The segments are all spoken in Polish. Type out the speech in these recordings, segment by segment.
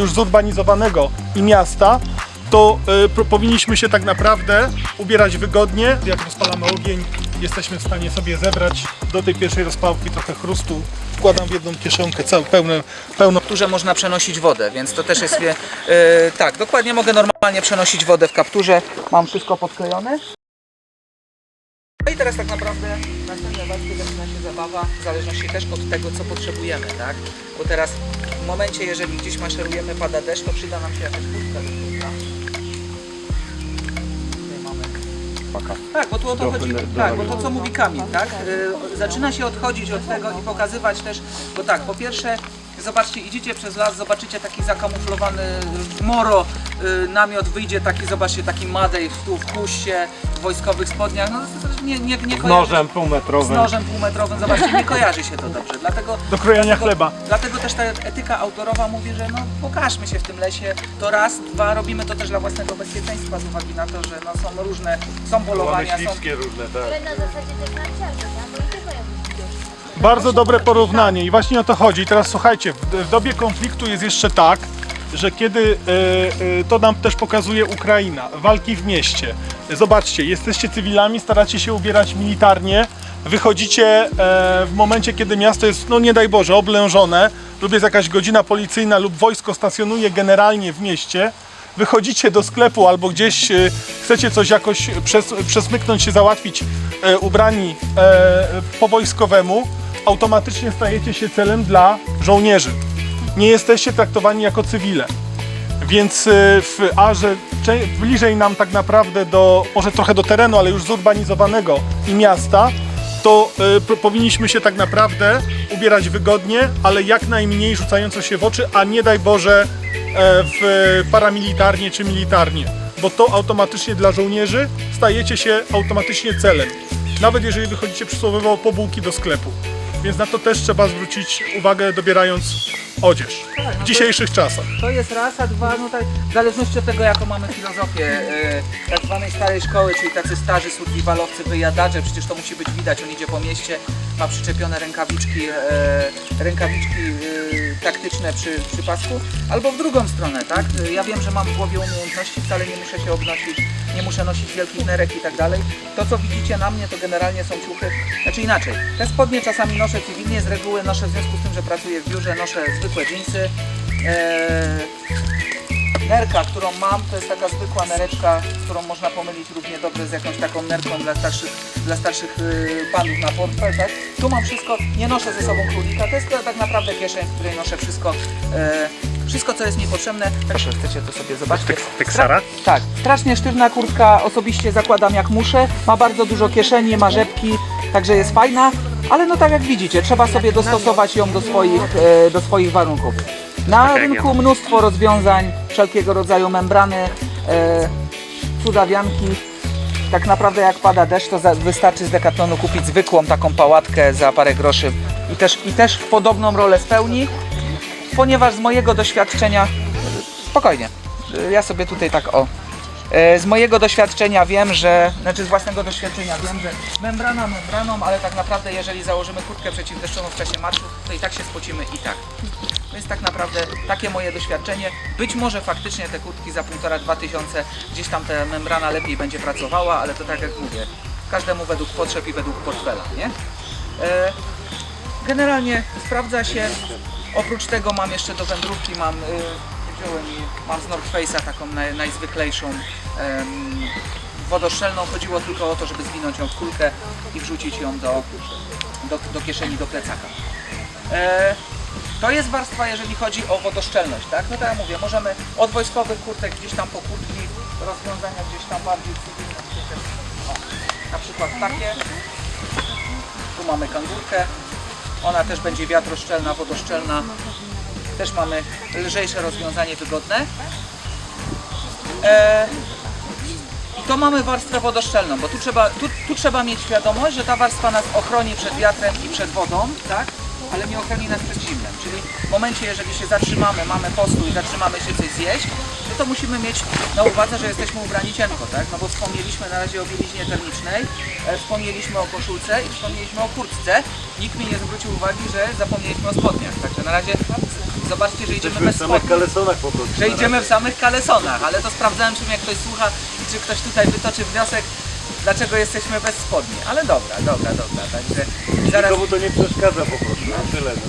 już zurbanizowanego i miasta, to y, powinniśmy się tak naprawdę ubierać wygodnie. Jak rozpalamy ogień, jesteśmy w stanie sobie zebrać do tej pierwszej rozpałki trochę chrustu. Wkładam w jedną kieszonkę całe, pełne, pełno kapturze można przenosić wodę, więc to też jest... E, tak, dokładnie mogę normalnie przenosić wodę w kapturze. Mam wszystko podklejone. I teraz tak naprawdę na następnej warstwie zaczyna się zabawa, w zależności też od tego, co potrzebujemy, tak? Bo teraz w momencie, jeżeli gdzieś maszerujemy, pada deszcz, to przyda nam się jakaś kurtka do mamy tak, bo tu o to chodzi, tak, bo to co mówi Kamil, tak? Y, zaczyna się odchodzić od tego i pokazywać też, bo tak, po pierwsze, zobaczcie, idziecie przez las, zobaczycie taki zakamuflowany moro, namiot, wyjdzie taki, zobaczcie, taki madej w, tu w kuście, w wojskowych spodniach, no nie, nie, nie Z kojarzy- nożem z półmetrowym. nożem półmetrowym, zobaczcie, nie kojarzy się to dobrze, dlatego... do krojenia dlatego- chleba. Dlatego też ta etyka autorowa mówi, że no pokażmy się w tym lesie, to raz, dwa, robimy to też dla własnego bezpieczeństwa z uwagi na to, że no, są różne, są polowania, są śliskie różne, tak. Ale na zasadzie też narciarza, tak? Bo i tego jak widzisz. Bardzo dobre porównanie i właśnie o to chodzi. I teraz słuchajcie, w, w dobie konfliktu jest jeszcze tak, że kiedy e, e, to nam też pokazuje Ukraina, walki w mieście. Zobaczcie, jesteście cywilami, staracie się ubierać militarnie, wychodzicie e, w momencie, kiedy miasto jest, no nie daj Boże, oblężone, lub jest jakaś godzina policyjna lub wojsko stacjonuje generalnie w mieście, wychodzicie do sklepu albo gdzieś chcecie coś jakoś przes, przesmyknąć się, załatwić ubrani po wojskowemu, automatycznie stajecie się celem dla żołnierzy. Nie jesteście traktowani jako cywile. Więc e, w, a że cze- bliżej nam tak naprawdę do, może trochę do terenu, ale już zurbanizowanego i miasta, to p- powinniśmy się tak naprawdę ubierać wygodnie, ale jak najmniej rzucająco się w oczy, a nie daj Boże e, w paramilitarnie czy militarnie, bo to automatycznie dla żołnierzy stajecie się automatycznie celem, nawet jeżeli wychodzicie przysłowiowo po bułki do sklepu. Więc na to też trzeba zwrócić uwagę dobierając odzież w dzisiejszych czasach. To jest raz, a dwa, no tak, w zależności od tego, jaką mamy filozofię e, tak zwanej starej szkoły, czyli tacy starzy survivalowcy, wyjadacze, przecież to musi być widać, on idzie po mieście, ma przyczepione rękawiczki, e, rękawiczki e, taktyczne przy, przy pasku, albo w drugą stronę, tak? E, Ja wiem, że mam w głowie umiejętności, wcale nie muszę się obnosić, nie muszę nosić wielkich nerek i tak dalej. To, co widzicie na mnie, to generalnie są ciuchy, znaczy inaczej, te spodnie czasami noszę cywilnie, z reguły noszę w związku z tym, że pracuję w biurze, noszę zwykłe dżinsy, Eee, nerka, którą mam, to jest taka zwykła nereczka, którą można pomylić równie dobrze z jakąś taką nerką dla starszych, dla starszych yy, panów na portfel, tak? Tu mam wszystko, nie noszę ze sobą królika, to jest tak naprawdę kieszeń, w której noszę wszystko, e, wszystko co jest mi potrzebne. Proszę, chcecie to sobie zobaczyć. Teksara? Tak, strasznie sztywna kurtka, osobiście zakładam jak muszę, ma bardzo dużo kieszeni, ma rzepki, także jest fajna, ale no tak jak widzicie, trzeba sobie dostosować ją do swoich, e, do swoich warunków. Na rynku mnóstwo rozwiązań, wszelkiego rodzaju membrany, e, cudawianki. Tak naprawdę jak pada deszcz, to za, wystarczy z Decathlonu kupić zwykłą taką pałatkę za parę groszy i też, i też podobną rolę spełni, ponieważ z mojego doświadczenia, spokojnie, ja sobie tutaj tak o, z mojego doświadczenia wiem, że, znaczy z własnego doświadczenia wiem, że membrana membraną, ale tak naprawdę jeżeli założymy kurtkę przeciwdeszczową w czasie marszu, to i tak się spocimy i tak. Więc tak naprawdę takie moje doświadczenie. Być może faktycznie te kurtki za półtora, dwa tysiące gdzieś tam ta membrana lepiej będzie pracowała, ale to tak jak mówię, każdemu według potrzeb i według portfela, nie? E, generalnie sprawdza się. Oprócz tego mam jeszcze do wędrówki, mam, y, wziąłem i mam z North Face'a taką naj, najzwyklejszą wodoszczelną. Chodziło tylko o to, żeby zwinąć ją w kulkę i wrzucić ją do, do, do kieszeni, do plecaka. E, to jest warstwa, jeżeli chodzi o wodoszczelność, tak? No tak jak mówię, możemy od wojskowych kurtek gdzieś tam po kurtki, rozwiązania gdzieś tam bardziej cywilne. Na przykład takie. Tu mamy kangurkę. Ona też będzie wiatroszczelna, wodoszczelna. Też mamy lżejsze rozwiązanie, wygodne. E, I to mamy warstwę wodoszczelną, bo tu trzeba, tu, tu trzeba mieć świadomość, że ta warstwa nas ochroni przed wiatrem i przed wodą, tak? Ale nie ochroni nas przed zimnem. Czyli w momencie, jeżeli się zatrzymamy, mamy postój, zatrzymamy się coś zjeść, to musimy mieć na uwadze, że jesteśmy ubrani cienko, tak? No bo wspomnieliśmy na razie o bieliźnie termicznej, e, wspomnieliśmy o koszulce i wspomnieliśmy o kurtce. Nikt mi nie zwrócił uwagi, że zapomnieliśmy o spodniach, także na razie zobaczcie, że idziemy bez W samych spodni. kalesonach po prostu. Że idziemy w samych kalesonach, ale to sprawdzałem, czy mnie ktoś słucha i czy ktoś tutaj wytoczy wniosek, dlaczego jesteśmy bez spodni. Ale dobra, dobra, dobra, także zaraz Nikomu to nie przeszkadza po prostu. No tyle. No.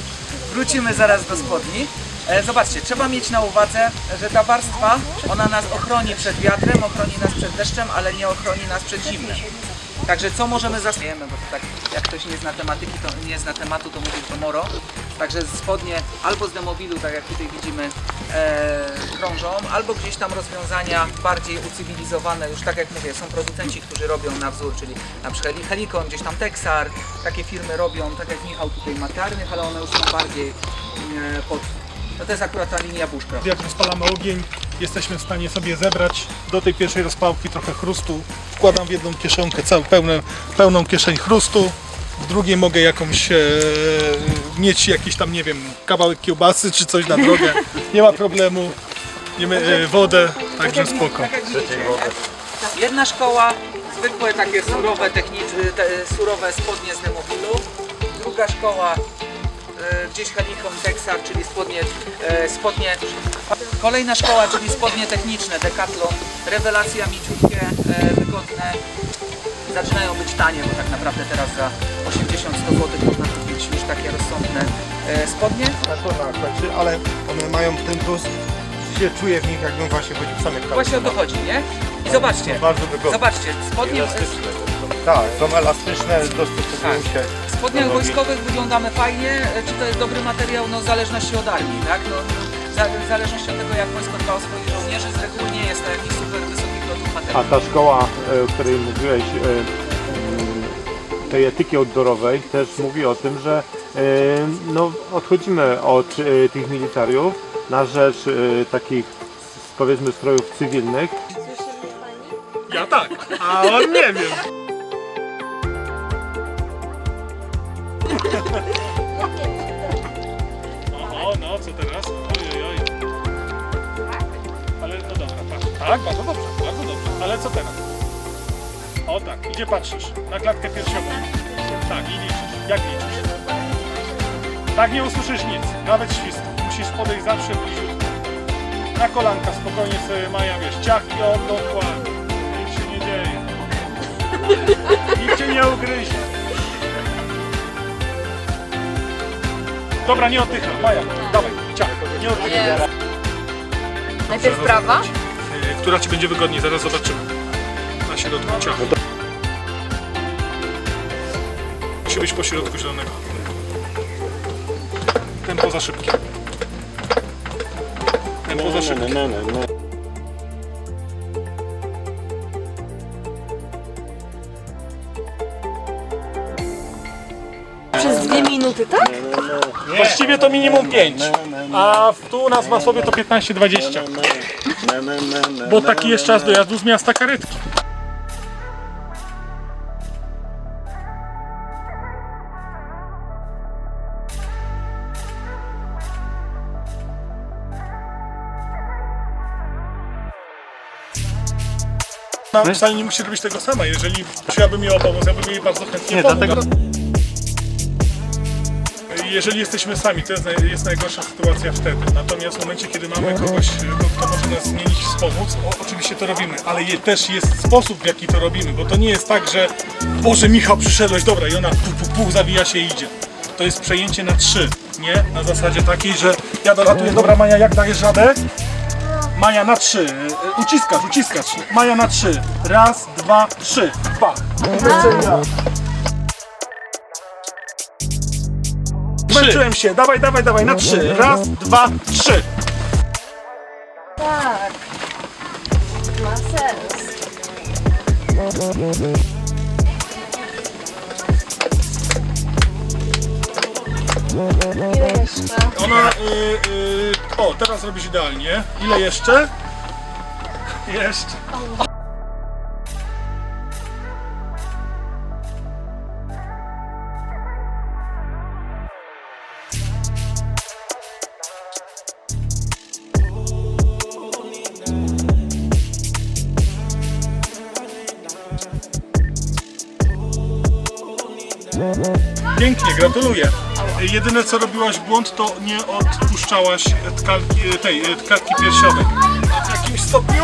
wrócimy zaraz do spodni. E, Zobaczcie, trzeba mieć na uwadze, że ta warstwa, ona nas ochroni przed wiatrem, ochroni nas przed deszczem, ale nie ochroni nas przed zimnem. Także co możemy zastosujemy, bo tak jak ktoś nie zna tematyki, to nie zna tematu, to mówi to moro. Także spodnie albo z demobilu, tak jak tutaj widzimy, e, krążą, albo gdzieś tam rozwiązania bardziej ucywilizowane, już tak jak mówię, są producenci, którzy robią na wzór, czyli na przykład Helikon, gdzieś tam Texar, takie firmy robią, tak jak Michał tutaj ma Tarnych, ale one już są bardziej e, pod... No to jest akurat ta linia bushcraft. Jak rozpalamy ogień, jesteśmy w stanie sobie zebrać do tej pierwszej rozpałki trochę chrustu. Wkładam w jedną kieszonkę całą pełną, pełną kieszeń chrustu. W drugiej mogę jakąś e, mieć jakiś tam, nie wiem, kawałek kiełbasy czy coś na drogę. Nie ma problemu. Jemy e, wodę, także spoko. Tak jak widzicie, nie? Jedna szkoła, zwykłe takie surowe techniczne, te, surowe spodnie z demobilu. Druga szkoła, gdzieś Helikon Texar, czyli spodnie, e, spodnie. Kolejna szkoła, czyli spodnie techniczne, Decathlon. Rewelacja, mięciutkie, e, wygodne. Zaczynają być tanie, bo tak naprawdę teraz za 80-100 zł można kupić już takie rozsądne e, spodnie. na to kończy, ale one mają ten plus, że się czuję w nich jakbym właśnie chodził w samych Właśnie o to chodzi, nie? I zobaczcie, Bardzo wygodne. zobaczcie, spodnie, Tak, są elastyczne, dostosowują się. W spodniach wojskowych wyglądamy fajnie. E, Czy to jest dobry materiał? No w zależności od armii, tak? No, za- w zależności od tego, jak wojsko dba o swoich żołnierzy, z reguły nie jest to jakiś super wysoki produkt A materiał. ta szkoła, e, o której mówiłeś, e, mm, tej etyki outdoorowej też mówi o tym, że e, no, odchodzimy od e, tych militariów na rzecz e, takich powiedzmy strojów cywilnych. Słyszy mnie pani? Ja tak, a on nie wiem. O, no, co teraz? Oj, oj. Ale no dobra, patrz. Tak, bardzo dobrze, bardzo dobrze. Ale co teraz? O tak, gdzie patrzysz? Na klatkę piersiową. Tak, i liczysz. Jak liczysz? Tak nie usłyszysz nic, nawet świstu. Musisz podejść zawsze bliziutko. Na kolanka spokojnie sobie Maja, wiesz, ciach i o, dokładnie. Nic się nie dzieje. Nikt cię nie ugryzie. Dobra, nie oddychaj. Maja, dawaj, ciach, nie oddychaj. Najpierw prawa. Y, Która ci będzie wygodniej, zaraz zobaczymy. Na środku ciach. Musi być po środku zielonego. Tempo za szybkie. Tempo za szybkie. Przez dwie minuty, tak? Właściwie to minimum 5, a w- tu na Zmasowie to 15-20. Bo taki jest czas dojazdu z miasta karetki. Ona wcale nie musi robić tego sama. Jeżeli prosiłabym jej o pomoc, ja bym jej bardzo chętnie Nie, pomógł. dlatego Jeżeli jesteśmy sami, to jest, jest najgorsza sytuacja wtedy. Natomiast w momencie, kiedy mamy kogoś, kto kto może nas zmienić, wspomóc, o, oczywiście to robimy, ale je, też jest sposób, w jaki to robimy, bo to nie jest tak, że Boże, Michał, przyszedłeś, dobra, i ona pu, pu, pu, zawija się i idzie. To jest przejęcie na trzy, nie? Na zasadzie takiej, że ja dolatuję, dobra Maja, jak dajesz radę? Maja na trzy, E, uciskasz, uciskasz, Maja na trzy, raz, dwa, trzy, pa. Zmęczyłem się, dawaj, dawaj, dawaj, na trzy. Raz, dwa, trzy. Tak. Ma sens. Ile jeszcze? Ona, y, y, o, teraz robisz idealnie. Ile jeszcze? Jeszcze. Pięknie, gratuluję. Jedyne co robiłaś błąd, to nie odpuszczałaś tkalki, tej e, tkanki piersiowej. W jakimś stopniu?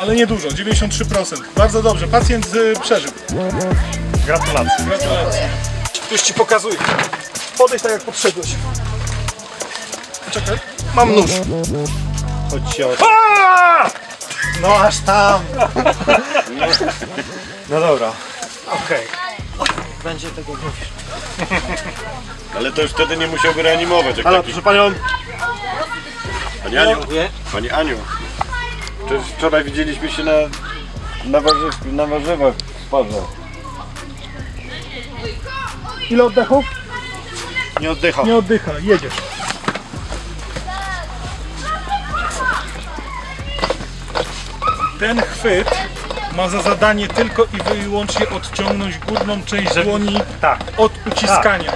Ale nie dużo, 93%. Bardzo dobrze, pacjent y, przeżył. Gratulacje. Gratulacje. Już ci pokazuję. Podejdź tak jak podszedłeś. Czekaj. Mam nóż. Chodź się od... No aż tam. No dobra. Okej. Będzie tego mówisz. Ale to już wtedy nie musiałby reanimować. Jak Halo, taki... proszę panią. Pani Aniu, Pani Aniu. Przecież wczoraj widzieliśmy się na, na, warzyw, na warzywach w parze. Ile oddechów? Nie oddycha. Nie oddycha, jedziesz. Ten chwyt ma za zadanie tylko i wyłącznie odciągnąć górną część dłoni Tak. od uciskania.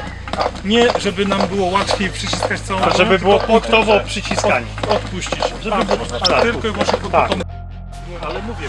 Nie, żeby nam było łatwiej przyciskać całą dłoń, żeby było tylko punktowo przyciskanie. Od, odpuścić. Żeby Tak, było, tak, tak. tylko i wyłącznie pod Tak. tą Ale mówię.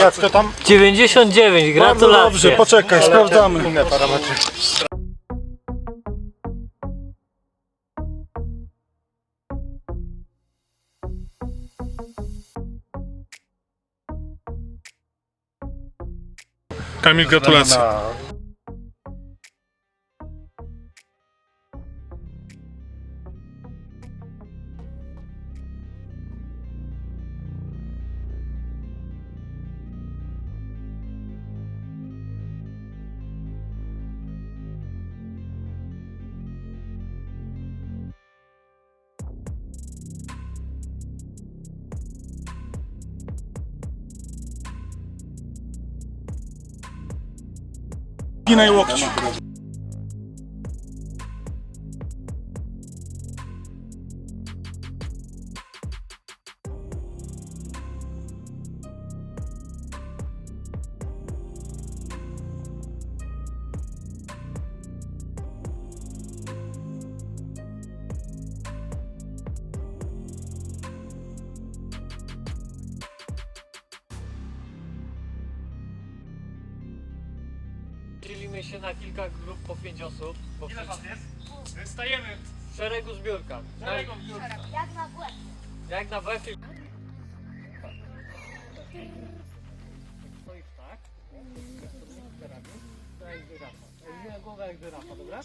Jak to tam? 99, Bardzo gratulacje. dobrze, poczekaj, sprawdzamy. Inne parametry. Kamil, gratulacje. Спокійної. Dzielimy się na kilka grup po 5 osób. Bo Ile was jest? Stajemy. W szeregu zbiórka. Jak na błęd. Jak na WF. Stoisz tak, tak jak żyrafa. Głowę jak żyrafa, dobra?